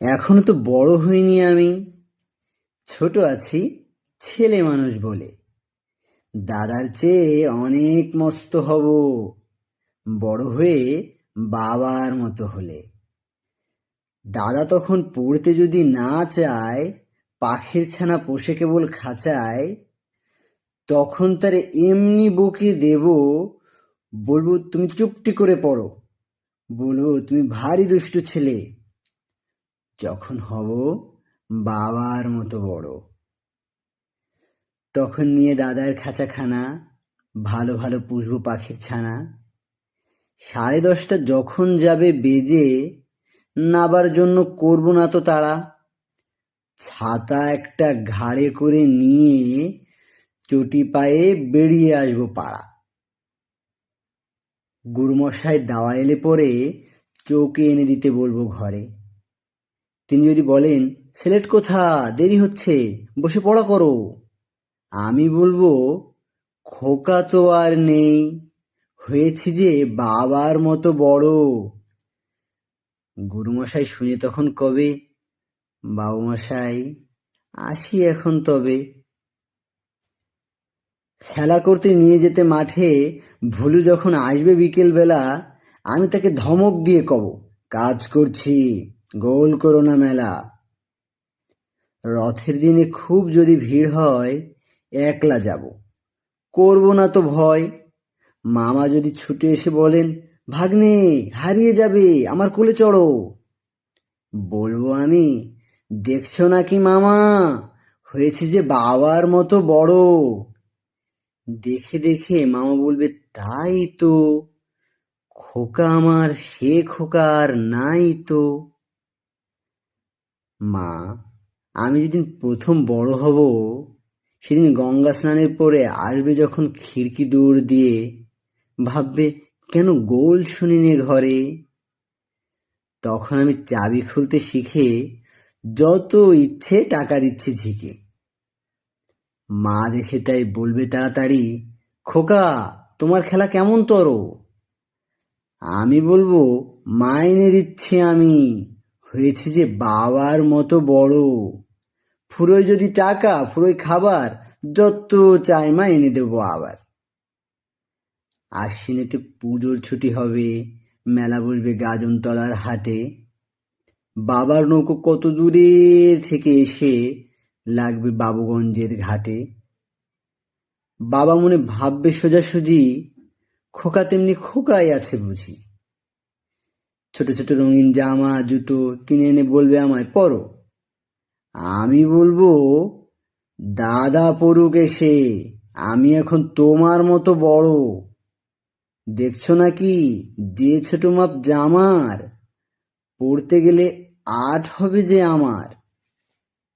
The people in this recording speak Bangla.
এখনও তো বড় হইনি আমি। ছোট আছি ছেলে মানুষ বলে। দাদার চেয়ে অনেক মস্ত হব। বড় হয়ে বাবার মতো হলে। দাদা তখন পড়তে যদি না চায়, পাখির ছানা পোষে কেবল খাঁচায়, তখন তার এমনি বকে দেব, বলব, তুমি চুপটি করে পড়ো। বলব তুমি ভারী দুষ্টু ছেলে। যখন হব বাবার মতো বড়। তখন নিয়ে দাদার খাঁচাখানা, ভালো ভালো পুষবো পাখির ছানা। সাড়ে দশটা যখন যাবে বেজে, নাবার জন্য করব না তো তারা। ছাতা একটা ঘাড়ে করে নিয়ে চটি পায়ে বেরিয়ে আসব পাড়া। গুরুমশাই দাওয়া এলে পরে চৌকে এনে দিতে বলব ঘরে। তিনি যদি বলেন, সিলেট কোথা? দেরি হচ্ছে, বসে পড়া করো। আমি বলব, খোকা তো আর নেই, হয়েছি যে বাবার মতো বড়। গুরুমশাই শুনে তখন কবে? বাবুমশাই, আসি এখন তবে। খেলা করতে নিয়ে যেতে মাঠে ভুলু যখন আসবে বিকেল বেলা আমি তাকে ধমক দিয়ে কব, কাজ করছি। গোল করো না মেলা। রথের দিনে খুব যদি ভিড় হয়, একলা যাব। করব না তো ভয়। মামা যদি ছুটে এসে বলেন, ভাগ্নে, হারিয়ে যাবে, আমার কোলে চড়ো। বলব আমি, দেখছ নাকি মামা? হয়েছে যে বাবার মতো বড়। দেখে দেখে মামা বলবে, তাই তো। খোকা আমার, সে খোকা আর নাই তো। মা, আমি যেদিন প্রথম বড় হব, সেদিন গঙ্গা স্নানের পরে আসবে যখন খিড়কি দূর দিয়ে, ভাববে, কেন গোল শুনিনি ঘরে? তখন আমি চাবি খুলতে শিখে, যত ইচ্ছে টাকা দিচ্ছি ঝিকে। মা দেখে তাই বলবে তাড়াতাড়ি, খোকা, তোমার খেলা কেমন তর? আমি বলব মাইনে দিচ্ছি আমি। হয়েছে যে বাবার মতো বড়। ফুরোয় যদি টাকা, ফুরোয় খাবার, যত চাই মা এনে দেবো আবার। আশ্বিনেতে পুজোর ছুটি হবে, মেলা বসবে গাজনতলার হাটে। বাবার নৌকো কত দূরে থেকে এসে লাগবে বাবুগঞ্জের ঘাটে। বাবা মনে ভাববে সোজাসুজি, খোকা তেমনি খোকাই আছে বুঝি। ছোট ছোট রঙিন জামা, জুতো কিনে এনে বলবে আমায়, পরো। আমি বলব, দাদা পড়ুক এসে, আমি এখন তোমার মতো বড়। দেখছ নাকি, যে ছোট মাপ জামার পড়তে গেলে আট হবে যে আমার।